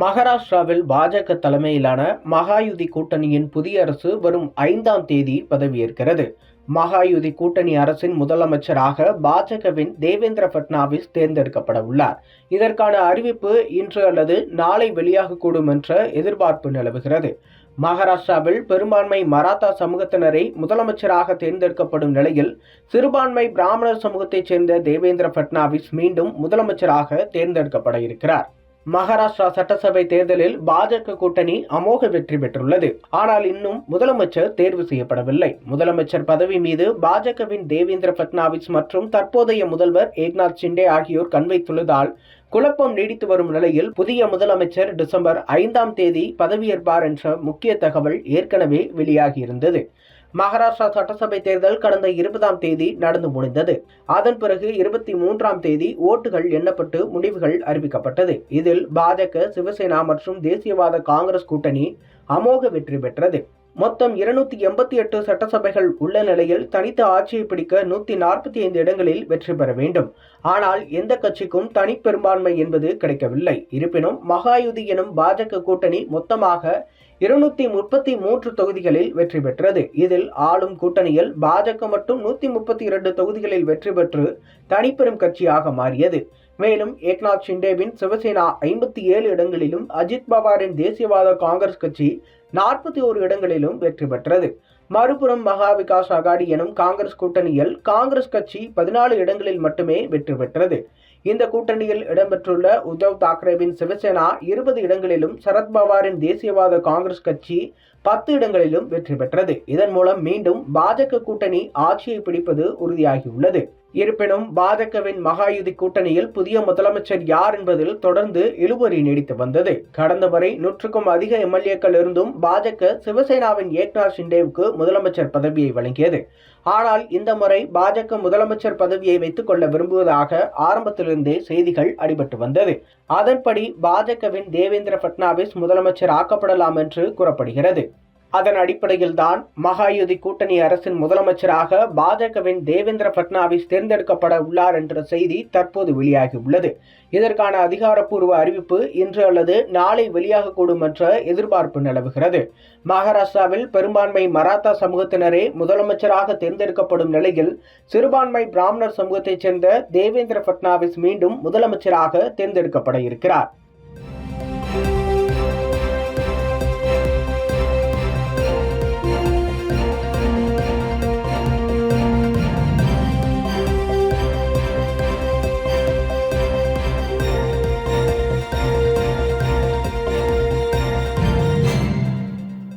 மகாராஷ்டிராவில் பாஜக தலைமையிலான மகாயுதி கூட்டணியின் புதிய அரசு வரும் ஐந்தாம் தேதி பதவியேற்கிறது. மகாயுதி கூட்டணி அரசின் முதலமைச்சராக பாஜகவின் தேவேந்திர பட்னாவிஸ் தேர்ந்தெடுக்கப்பட உள்ளார். இதற்கான அறிவிப்பு இன்று அல்லது நாளை வெளியாகக்கூடும் என்ற எதிர்பார்ப்பு நிலவுகிறது. மகாராஷ்டிராவில் பெரும்பான்மை மராத்தா சமூகத்தினரை முதலமைச்சராக தேர்ந்தெடுக்கப்படும் நிலையில் சிறுபான்மை பிராமணர் சமூகத்தைச் சேர்ந்த தேவேந்திர பட்னாவிஸ் மீண்டும் முதலமைச்சராக தேர்ந்தெடுக்கப்பட இருக்கிறார். மகாராஷ்டிரா சட்டசபை தேர்தலில் பாஜக கூட்டணி அமோக வெற்றி பெற்றுள்ளது. ஆனால் இன்னும் முதலமைச்சர் தேர்வு செய்யப்படவில்லை. முதலமைச்சர் பதவி மீது பாஜகவின் தேவேந்திர பட்னாவிஸ் மற்றும் தற்போதைய முதல்வர் ஏக்நாத் ஷிண்டே ஆகியோர் கண்வைத்துள்ளதால் குழப்பம் நீடித்து வரும் நிலையில் புதிய முதலமைச்சர் டிசம்பர் ஐந்தாம் தேதி பதவியேற்பார் என்ற முக்கிய தகவல் ஏற்கனவே வெளியாகியிருந்தது. மகாராஷ்டிரா சட்டசபை தேர்தல் கடந்த இருபதாம் தேதி நடந்து முடிந்தது. அதன் பிறகு இருபத்தி மூன்றாம் தேதி ஓட்டுகள் எண்ணப்பட்டு முடிவுகள் அறிவிக்கப்பட்டது. இதில் பாஜக சிவசேனா மற்றும் தேசியவாத காங்கிரஸ் கூட்டணி அமோக வெற்றி பெற்றது. மொத்தம் இருநூத்தி எண்பத்தி எட்டு சட்டசபைகள் உள்ள நிலையில் தனித்து ஆட்சியை பிடிக்க நூத்தி நாற்பத்தி ஐந்து இடங்களில் வெற்றி பெற வேண்டும். ஆனால் எந்த கட்சிக்கும் தனிப்பெரும்பான்மை என்பது கிடைக்கவில்லை. இருப்பினும் மகாயுதி எனும் பாஜக கூட்டணி மொத்தமாக இருநூத்தி முப்பத்தி மூன்று தொகுதிகளில் வெற்றி பெற்றது. இதில் ஆளும் கூட்டணியில் பாஜக மட்டும் நூத்தி முப்பத்தி இரண்டு தொகுதிகளில் வெற்றி பெற்று தனிப்பெரும் கட்சியாக மாறியது. மேலும் ஏக்நாத் ஷிண்டேவின் சிவசேனா ஐம்பத்தி ஏழு இடங்களிலும் அஜித் பவாரின் தேசியவாத காங்கிரஸ் கட்சி நாற்பத்தி ஓரு இடங்களிலும் வெற்றி பெற்றது. மறுபுறம் மகா விகாஸ் அகாடி எனும் காங்கிரஸ் கூட்டணியில் காங்கிரஸ் கட்சி பதினாலு இடங்களில் மட்டுமே வெற்றி பெற்றது. இந்த கூட்டணியில் இடம்பெற்றுள்ள உத்தவ் தாக்கரேவின் சிவசேனா இருபது இடங்களிலும் சரத்பவாரின் தேசியவாத காங்கிரஸ் கட்சி பத்து இடங்களிலும் வெற்றி பெற்றது. இதன் மூலம் மீண்டும் பாஜக கூட்டணி ஆட்சியை பிடிப்பது உறுதியாகியுள்ளது. இருப்பினும் பாஜகவின் மகாயுதி கூட்டணியில் புதிய முதலமைச்சர் யார் என்பதில் தொடர்ந்து இழுபறி நீடித்து வந்தது. கடந்த வரை நூற்றுக்கும் அதிக எம்எல்ஏக்கள் இருந்தும் பாஜக சிவசேனாவின் ஏக்நாத் ஷிண்டேவுக்கு முதலமைச்சர் பதவியை வழங்கியது. ஆனால் இந்த முறை பாஜக முதலமைச்சர் பதவியை வைத்துக் கொள்ள விரும்புவதாக ஆரம்பத்திலிருந்தே செய்திகள் அடிபட்டு வந்தது. அதன்படி பாஜகவின் தேவேந்திர பட்னாவிஸ் முதலமைச்சர் ஆக்கப்படலாம் என்று கூறப்படுகிறது. அதன் அடிப்படையில் தான் மகாயுதி கூட்டணி அரசின் முதலமைச்சராக பாஜகவின் தேவேந்திர பட்னாவிஸ் தேர்ந்தெடுக்கப்பட உள்ளார் என்ற செய்தி தற்போது வெளியாகியுள்ளது. இதற்கான அதிகாரப்பூர்வ அறிவிப்பு இன்று அல்லது நாளை வெளியாகக்கூடும் என்ற எதிர்பார்ப்பு நிலவுகிறது. மகாராஷ்டிராவில் பெரும்பான்மை மராத்தா சமூகத்தினரே முதலமைச்சராக தேர்ந்தெடுக்கப்படும் நிலையில் சிறுபான்மை பிராமணர் சமூகத்தைச் சேர்ந்த தேவேந்திர பட்னாவிஸ் மீண்டும் முதலமைச்சராக தேர்ந்தெடுக்கப்பட இருக்கிறார்.